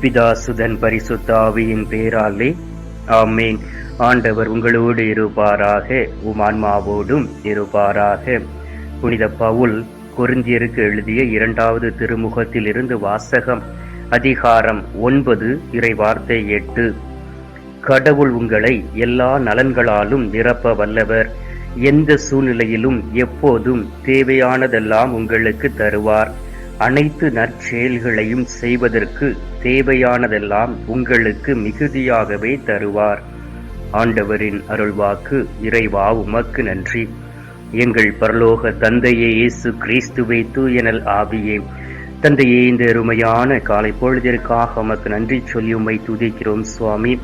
பிதாசுதன் பரிசுத்த ஆவியின் பேராலே. ஆமேன். ஆண்டவர் உங்களோடு இருப்பாராக உம் ஆன்மாவோடும் இருப்பாராக. புனித பவுல் கொரிந்தியருக்கு எழுதிய இரண்டாவது திருமுகத்தில் இருந்து வாசகம் அதிகாரம் ஒன்பது இறை வார்த்தை எட்டு. கடவுள் உங்களை எல்லா நலன்களாலும் நிரப்ப வல்லவர். எந்த சூழ்நிலையிலும் எப்போதும் தேவையானதெல்லாம் உங்களுக்கு தருவார். அனைத்து நற்செயல்களையும் செய்வதற்கு தேவையானதெல்லாம் உங்களுக்கு மிகுதியாகவே தருவார். ஆண்டவரின் அருள்வாக்கு இறைவா உமக்கு நன்றி. எங்கள் பரலோக தந்தையே இயேசு கிறிஸ்துவை தூயனல் ஆவியே. தந்தையே இந்த அருமையான காலை பொழுதிற்காக உமக்கு நன்றி சொல்லி உம்மை துதிக்கிறோம் சுவாமி.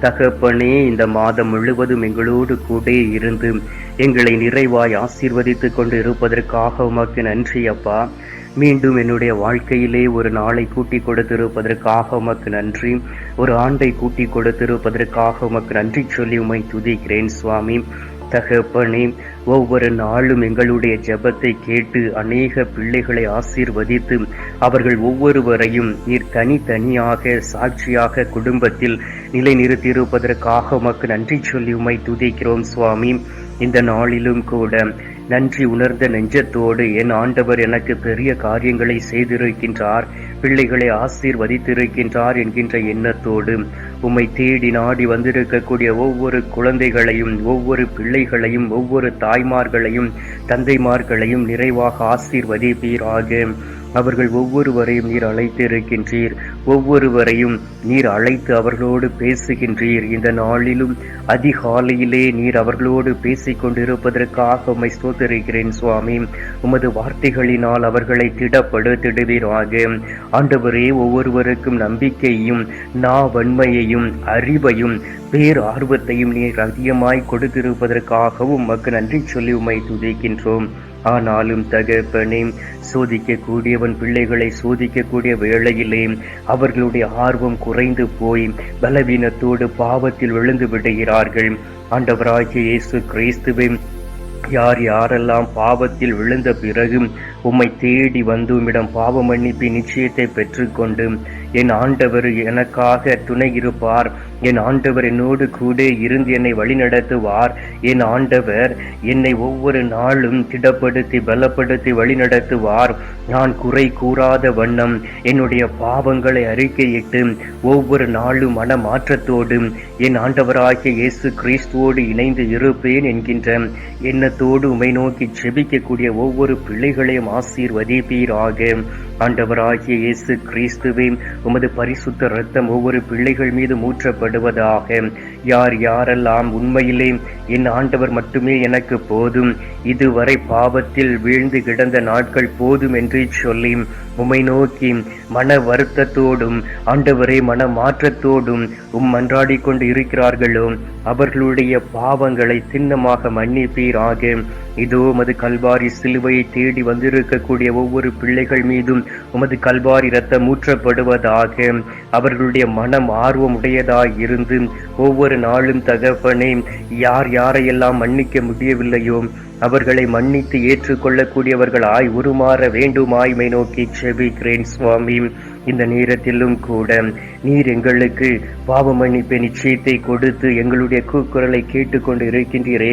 தகப்பனே இந்த மாதம் முழுவதும் எங்களோடு கூட இருந்து எங்களை நிறைவாய் ஆசீர்வதித்துக் கொண்டு இருப்பதற்காக உமக்கு நன்றி அப்பா. மீண்டும் என்னுடைய வாழ்க்கையிலே ஒரு நாளை கூட்டி கொடுத்திருப்பதற்காக உமக்கு நன்றி. ஒரு ஆண்டை கூட்டி கொடுத்திருப்பதற்காக உமக்கு நன்றி சொல்லி உமை துதிக்கிறேன் சுவாமி. தகப்பனே ஒவ்வொரு நாளும் எங்களுடைய ஜெபத்தை கேட்டு அநேக பிள்ளைகளை ஆசீர்வதித்து அவர்கள் ஒவ்வொருவரையும் நீர் தனித்தனியாக சாட்சியாக குடும்பத்தில் நிலைநிறுத்தியிருப்பதற்காக உமக்கு நன்றி சொல்லி உமை துதிக்கிறோம் சுவாமி. இந்த நாளிலும் கூட நன்றி உணர்ந்த நெஞ்சத்தோடு என் ஆண்டவர் எனக்கு பெரிய காரியங்களை செய்திருக்கின்றார் பிள்ளைகளை ஆசீர்வதித்திருக்கின்றார் என்கின்ற எண்ணத்தோடு உம்மை தேடி நாடி வந்திருக்கக்கூடிய ஒவ்வொரு குழந்தைகளையும் ஒவ்வொரு பிள்ளைகளையும் ஒவ்வொரு தாய்மார்களையும் தந்தைமார்களையும் நிறைவாக ஆசீர்வதிப்பீராக. அவர்கள் ஒவ்வொருவரையும் நீர் அழைத்திருக்கின்றீர். ஒவ்வொருவரையும் நீர் அழைத்து அவர்களோடு பேசுகின்றீர். இந்த நாளிலும் அதிகாலையிலே நீர் அவர்களோடு பேசிக் கொண்டிருப்பதற்காக உம்மை ஸ்தோத்தரிக்கிறேன் சுவாமி. உமது வார்த்தைகளினால் அவர்களை திடப்படுத்திடுவீராக ஆண்டவரே ஒவ்வொருவருக்கும் நம்பிக்கையும் நா வன்மையையும் அறிவையும் பேர் ஆர்வத்தையும் நீர் அதிகமாய் கொடுத்திருப்பதற்காகவும் உமக்கு நன்றி சொல்லி உம்மை துதிக்கின்றோம். ஆனாலும் தகப்பனே சோதிக்கக்கூடியவன் பிள்ளைகளை சோதிக்கக்கூடிய வேளையிலே அவர்களுடைய ஆர்வம் குறைந்து போய் பலவீனத்தோடு பாவத்தில் விழுந்து விடுகிறார்கள். ஆண்டவராகிய இயேசு கிறிஸ்துவை யார் யாரெல்லாம் பாவத்தில் விழுந்த பிறகும் உம்மை தேடி வந்து உம்மிடம் பாவ மன்னிப்பின் நிச்சயத்தை பெற்றுக்கொண்டு என் ஆண்டவர் எனக்காக துணை இருப்பார். என் ஆண்டவர் என்னோடு கூட இருந்து என்னை வழிநடத்துவார். என் ஆண்டவர் என்னை ஒவ்வொரு நாளும் திடப்படுத்தி பலப்படுத்தி வழிநடத்துவார். நான் குறை கூறாத வண்ணம் என்னுடைய பாவங்களை அறிக்கையிட்டு ஒவ்வொரு நாளும் மன மாற்றத்தோடும் என் ஆண்டவராகிய இயேசு கிறிஸ்துவோடு இணைந்து இருப்பேன் என்கின்ற எண்ணத்தோடு உமை நோக்கி செபிக்கக்கூடிய ஒவ்வொரு பிள்ளைகளையும் ஆசீர்வதிப்பீராக. ஆண்டவராகிய இயேசு கிறிஸ்துவே உமது பரிசுத்த ரத்தம் ஒவ்வொரு பிள்ளைகள் மீது ஊற்றப்படுவதாக யார் யாரெல்லாம் உண்மையிலே என் ஆண்டவர் மட்டுமே எனக்கு போதும் இதுவரை பாவத்தில் வீழ்ந்து கிடந்த நாட்கள் போதும் என்று சொல்லி உம்மை நோக்கி மன வருத்தத்தோடும் ஆண்டவரே மன மாற்றத்தோடும் உம் மன்றாடி கொண்டு இருக்கிறார்களோ அவர்களுடைய பாவங்களை சின்னமாக மன்னிப்பீராக. இதோ உமது கல்வாரி சிலுவையை தேடி வந்திருக்கக்கூடிய ஒவ்வொரு பிள்ளைகள் மீதும் உமது கல்வாரி ரத்தம் ஊற்றப்படுவதாக. அவர்களுடைய மனம் ஆர்வம் உடையதாய் இருந்து ஒவ்வொரு நாளும் தகப்பனே யார் யாரையெல்லாம் மன்னிக்க முடியவில்லையோ அவர்களை மன்னித்து ஏற்றுக்கொள்ளக்கூடியவர்களாய் உருமாற வேண்டுமாய்மை நோக்கி செபிக்கிறேன் சுவாமி. இந்த நேரத்திலும் கூட நீர் எங்களுக்கு பாவ மன்னிப்பை நிச்சயத்தை கொடுத்து எங்களுடைய கூக்குரலை கேட்டுக்கொண்டு இருக்கின்றீரே.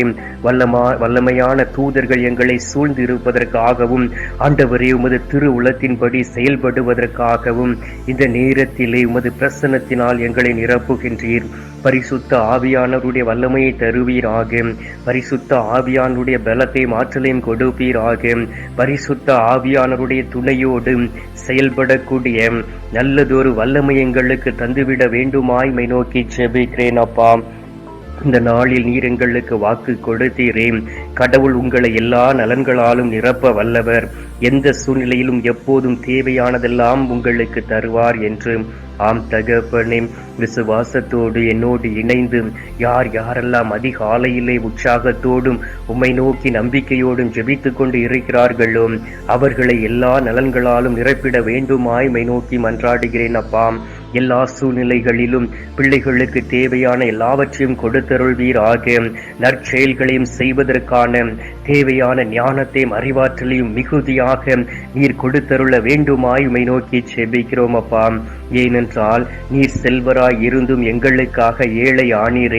வல்லமா வல்லமையான தூதர்கள் எங்களை சூழ்ந்து இருப்பதற்காகவும் ஆண்டவரே உமது திரு உலத்தின்படி செயல்படுவதற்காகவும் இந்த நேரத்திலே உமது பிரசன்னத்தினால் எங்களை நிரப்புகின்றீர். பரிசுத்த ஆவியானவருடைய வல்லமையை தருவீராக. பரிசுத்த ஆவியானுடைய பலத்தையும் மாற்றலையும் கொடுப்பீராக. பரிசுத்த ஆவியானவருடைய துணையோடு செயல்படக்கூடிய நல்லதொரு வல்லமை எங்களுக்கு தந்துவிட வேண்டுமாய்மை நோக்கி ஜெபிக்கிறேன் அப்பா. இந்த நாளில் நீர் எங்களுக்கு வாக்கு கொடுத்தீரே கடவுள் உங்களை எல்லா நலன்களாலும் நிரப்ப வல்லவர். எந்த சூழ்நிலையிலும் எப்போதும் தேவையானதெல்லாம் உங்களுக்கு தருவார் என்று ஆம் தகப்பனே விசுவாசத்தோடு என்னோடு இணைந்து யார் யாரெல்லாம் அதிகாலையிலே உற்சாகத்தோடும் உம்மை நோக்கி நம்பிக்கையோடும் ஜெபித்துக் கொண்டு இருக்கிறார்களோ அவர்களை எல்லா நலன்களாலும் நிரப்பிட வேண்டுமாய் மை நோக்கி மன்றாடுகிறேன் அப்பா. எல்லா சூழ்நிலைகளிலும் பிள்ளைகளுக்கு தேவையான எல்லாவற்றையும் கொடுத்தருள்வீராக. நற்செயல்களையும் செய்வதற்கான தேவையான ஞானத்தையும் அறிவாற்றலையும் மிகுதியாக நீர் கொடுத்தருள வேண்டுமாய் உமை நோக்கி செபிக்கிறோம் அப்பா. ஏனென்றால் நீர் செல்வராய் இருந்தும் எங்களுக்காக ஏழை ஆனீரே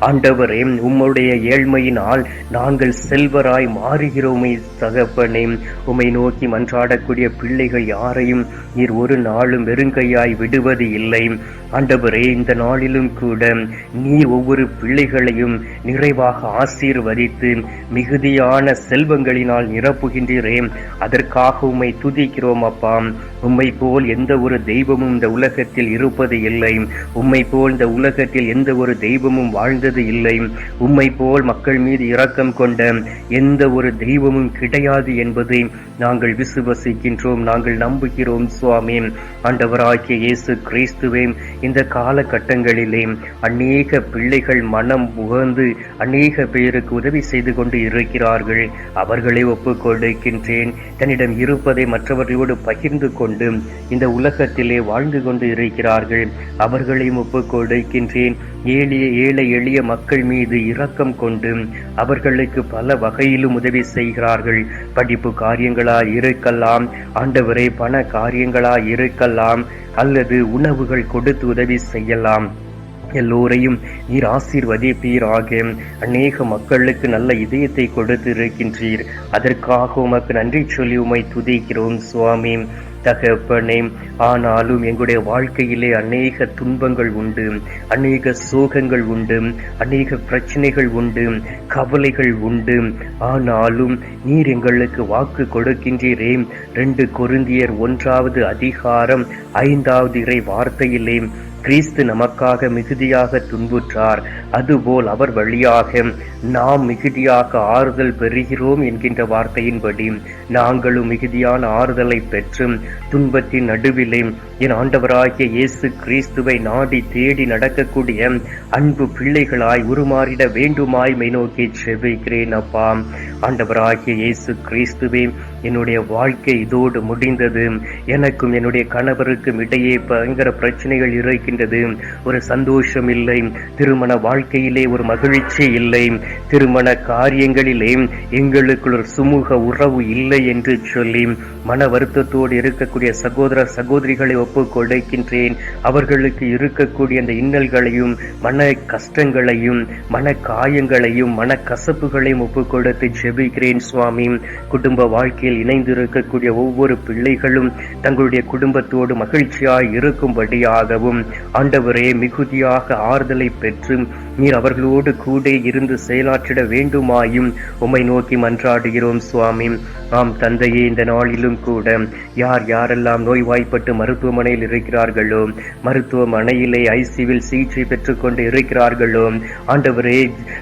ஆண்டவரே உம்முடைய ஏழ்மையினால் நாங்கள் செல்வராய் மாறுகிறோமே தகப்பனே. உம்மை நோக்கி மன்றாடக்கூடிய பிள்ளைகள் யாரையும் நீர் ஒரு நாளும் வெறுங்கையாய் விடுவது இல்லை. ஆண்டவரே இந்த நாளிலும் கூட நீர் ஒவ்வொரு பிள்ளைகளையும் நிறைவாக ஆசீர்வதித்து மிகுதியான செல்வங்களினால் நிரப்புகின்றீரே. அதற்காக உம்மை துதிக்கிறோம் அப்பா. உம்மை போல் எந்த ஒரு தெய்வமும் இந்த உலகத்தில் இருப்பது இல்லை. உம்மை போல் இந்த உலகத்தில் எந்த ஒரு தெய்வமும் வாழ்ந்தது இல்லை. உம்மை போல் மக்கள் மீது இரக்கம் கொண்ட எந்த ஒரு தெய்வமும் கிடையாது என்பதை நாங்கள் விசுவசிக்கின்றோம். நாங்கள் நம்புகிறோம் சுவாமி. ஆண்டவராகிய இயேசு கிறிஸ்துவே இந்த காலகட்டங்களிலே அநேக பிள்ளைகள் மனம் உகந்து அநேக பேருக்கு உதவி செய்து கொண்டு இருக்கிறார்கள். அவர்களை ஒப்புக்கொடுக்கின்றேன் தன்னிடம் இருப்பதை மற்றவர்களோடு பகிர்ந்து கொண்டு இந்த உலகத்திலே வாழ்ந்து கொண்டு இருக்கிறார்கள். அவர்களையும் ஒப்புக் கொடுக்கின்றேன். ஏழிய ஏழை எளிய மக்கள் மீது இரக்கம் கொண்டு அவர்களுக்கு பல வகையிலும் உதவி செய்கிறார்கள். படிப்பு காரியங்களா இருக்கலாம் ஆண்டவரை பண காரியங்களா இருக்கலாம் அல்லது உணவுகள் கொடுத்து உதவி செய்யலாம். எல்லோரையும் நீர் ஆசீர்வதிப்பீராக. அநேக மக்களுக்கு நல்ல இதயத்தை கொடுத்து இருக்கின்றீர் அதற்காக உமக்கு நன்றி சொல்லி உமை துதிக்கிறோம் சுவாமி. தகப்பனே ஆனாலும் எங்களுடைய வாழ்க்கையிலே அநேக துன்பங்கள் உண்டு அநேக சோகங்கள் உண்டு அநேக பிரச்சனைகள் உண்டு கவலைகள் உண்டு. ஆனாலும் நீர் எங்களுக்கு வாக்கு கொடுக்கின்றீரே. ரெண்டு கொருந்தியர் ஒன்றாவது அதிகாரம் ஐந்தாவது இறை வார்த்தையிலே கிறிஸ்து நமக்காக மிகுதியாக துன்புற்றார். அதுபோல் அவர் வழியாக நாம் மிகுதியாக ஆறுதல் பெறுகிறோம் என்கின்ற வார்த்தையின்படி நாங்களும் மிகுதியான ஆறுதலை பெற்று துன்பத்தின் நடுவிலே என் ஆண்டவராகிய இயேசு கிறிஸ்துவை நாடி தேடி நடக்கக்கூடிய அன்பு பிள்ளைகளாய் உருமாறிட வேண்டுமாய் மை நோக்கி செபிக்கிறேன் அப்பா. ஆண்டவராகிய இயேசு கிறிஸ்துவே என்னுடைய வாழ்க்கை இதோடு முடிந்தது. எனக்கும் என்னுடைய கணவருக்கும் இடையே பயங்கர பிரச்சனைகள் இருக்கின்றது. ஒரு சந்தோஷம் இல்லை. திருமண வாழ்க்கையிலே ஒரு மகிழ்ச்சி இல்லை. திருமண காரியங்களிலே எங்களுக்குள் ஒரு சுமூக உறவு இல்லை என்று சொல்லி மன வருத்தத்தோடு இருக்கக்கூடிய சகோதர சகோதரிகளை ஒப்புக்கொடுக்கின்றேன் அவர்களுக்கு இருக்கக்கூடிய அந்த இன்னல்களையும் மன கஷ்டங்களையும் மன காயங்களையும் மன கசப்புகளையும் ஒப்புக்கொடுத்து ஜெபிக்கிறேன் சுவாமி. குடும்ப வாழ்க்கையில் இணைந்து இருக்கக்கூடிய ஒவ்வொரு பிள்ளைகளும் தங்களுடைய குடும்பத்தோடு மகிழ்ச்சியாய் இருக்கும்படியாகவும் ஆண்டவரே மிகுதியாக ஆறுதலை பெற்று நீர் அவர்களோடு கூட இருந்து செயலாற்றிட வேண்டுமாயும். உம்மை நோக்கி மன்றாடுகிறோம் சுவாமி. ஆம் தந்தையே இந்த நாளிலும் கூட யார் யாரெல்லாம் நோய்வாய்ப்பட்டு மருத்துவமனையில் இருக்கிறார்களோ மருத்துவமனையிலே ஐசிவில் சிகிச்சை பெற்றுக்கொண்டு இருக்கிறார்களோ ஆண்டவரே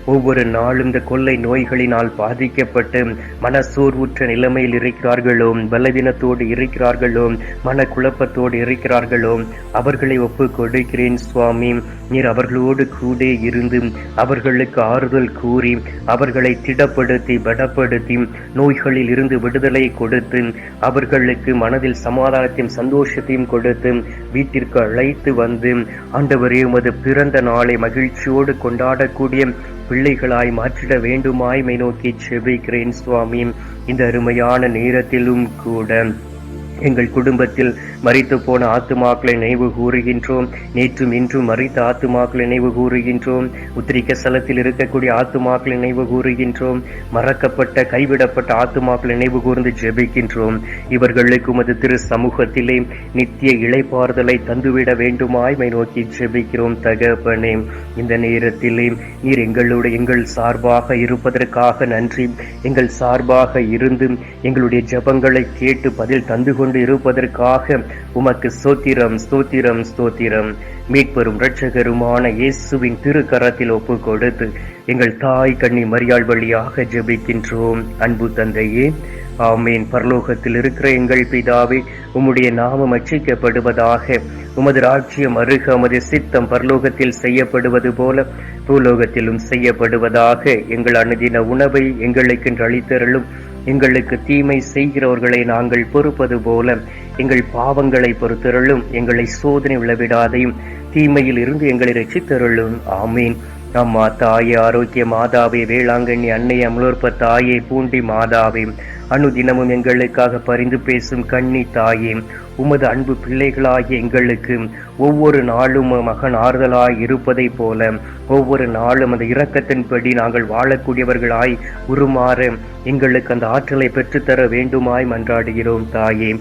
ஒவ்வொரு நாளும் இந்த கொள்ளை நோய்களினால் பாதிக்கப்பட்டு மனசோர்வுற்ற நிலைமையில் இருக்கிறார்களோ பலவீனத்தோடு இருக்கிறார்களோ மன குழப்பத்தோடு இருக்கிறார்களோ அவர்களை ஒப்புக் கொடுக்கிறேன் சுவாமி. நீர் அவர்களோடு கூட இருந்து அவர்களுக்கு ஆறுதல் கூறி அவர்களை திடப்படுத்தி பலப்படுத்தி நோய்களில் இருந்து விடுதலை கொடுத்து அவர்களுக்கு மனதில் சமாதானத்தையும் சந்தோஷத்தையும் கொடுத்து வீட்டிற்கு அழைத்து வந்து ஆண்டவரே உமது பிறந்த நாளை மகிழ்ச்சியோடு கொண்டாடக்கூடிய பிள்ளைகளாய் மாற்றிட வேண்டுமாய் மை நோக்கி செபிக்கிறேன் சுவாமி. இந்த அருமையான நேரத்திலும் கூட எங்கள் குடும்பத்தில் மறித்து போன ஆத்துமாக்களை நினைவு கூறுகின்றோம். நேற்றும் இன்றும் மறித்த ஆத்துமாக்களை நினைவு கூறுகின்றோம். உத்திரிக்க ஸ்தலத்தில் இருக்கக்கூடிய ஆத்துமாக்களை நினைவு கூறுகின்றோம். மறக்கப்பட்ட கைவிடப்பட்ட ஆத்துமாக்களை நினைவு கூர்ந்து ஜெபிக்கின்றோம். இவர்களுக்கு உமது திரு சமூகத்திலே நித்திய இளைப்பாறுதலை தந்துவிட வேண்டுமாய் மை நோக்கி ஜெபிக்கிறோம் தகப்பனே. இந்த நேரத்திலே நீர் எங்களோட எங்கள் சார்பாக இருப்பதற்காக நன்றி. எங்கள் சார்பாக இருந்து எங்களுடைய ஜபங்களை கேட்டு பதில் தந்து கொண்டு இருப்பதற்காக உமக்கு சோத்திரம் ஸ்தோத்திரம் ஸ்தோத்திரம். மீட்பெரும் இரட்சகருமான இயேசுவின் திருக்கரத்தில் ஒப்பு கொடுத்து எங்கள் தாய் கண்ணி மரியாள் வழியாக ஜெபிக்கின்றோம். அன்பு தந்தையே ஆமீன். பரலோகத்தில் இருக்கிற எங்கள் பிதாவே உம்முடைய நாமம் அச்சிக்கப்படுவதாக உமது ராஜ்யம் அருக உமது சித்தம் பரலோகத்தில் செய்யப்படுவது போல பூலோகத்திலும் செய்யப்படுவதாக எங்கள் அனுதின உணவை எங்களுக்கென்று அளித்தருளும். எங்களுக்கு தீமை செய்கிறவர்களை நாங்கள் பொறுப்பது போல எங்கள் பாவங்களை பொறுத்தருளும். எங்களை சோதனை விளவிடாதையும் தீமையில் இருந்து எங்களை ரட்சித்தருளும். ஆமீன். அம்மா தாயே ஆரோக்கிய மாதாவே வேளாங்கண்ணி அன்னை அமலோற்ப தாயே பூண்டி மாதாவே. அனுதினமும் எங்களுக்காக பரிந்து பேசும் கண்ணி தாயே. உமது அன்பு பிள்ளைகளாகிய எங்களுக்கு ஒவ்வொரு நாளும் மகன் ஆறுதலாய் இருப்பதைப் போல ஒவ்வொரு நாளும் அந்த இரக்கத்தின்படி நாங்கள் வாழக்கூடியவர்களாய் உருமாற எங்களுக்கு அந்த ஆற்றலை பெற்றுத்தர வேண்டுமாய் மன்றாடுகிறோம் தாயே.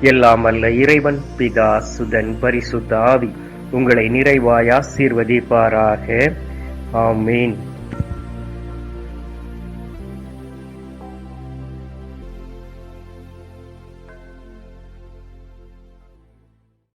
எல்லாம் அல்ல இறைவன் பிதா சுதன் பரிசுத்த ஆவி உங்களை நிறைவாய் ஆசீர்வதிப்பாராக. ஆமீன்.